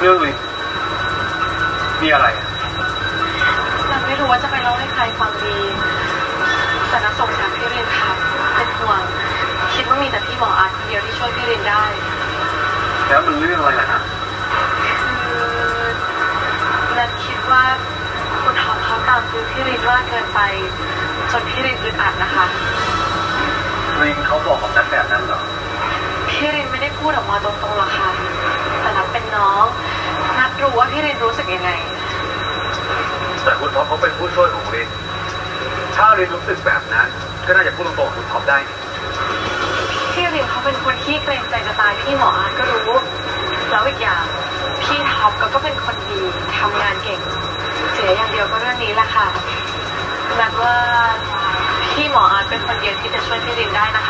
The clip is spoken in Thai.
เรื่องลินมีอะไรอะนันไม่รู้ว่าจะไปเล่าให้ใครฟังดี แต่นักสงสารพี่รินค่ะเป็นห่วง คิดว่ามีแต่พี่หมออาร์ตคนเดียวที่ช่วยพี่รินได้ แล้วมันเรื่องอะไรล่ะนะคือนันคิดว่าคุณทอมเขาตามซื้อพี่รินมากเกินไป จนพี่รินอึดอัดนะคะลินเขาบอกกับนัทแบบนั้นเหรอ พี่รินไม่ได้พูดออกมาตรงๆหรอกค่ะ แต่นับเป็นน้อง นัดรู้ว่าพี่รินรู้สึก ยังไง แต่คุณท็อปเขาเป็นผู้ช่วยของลินถ้าลินรู้สึกแบบนั้นก็น่าจะพูดตรงๆกับคุณท็อปได้นี่พี่รินเขาเป็นคนที่เกรงใจจะตายพี่หมออาร์ตก็รู้ แล้วอีกอย่างพี่ท็อปก็ก็เป็นคนดีทำงานเก่ง เสียอย่างเดียวก็เรื่องนี้แหละค่ะนัดว่าพี่หมออาร์ตเป็นคนเดียวที่จะช่วยพี่รินได้นะคะ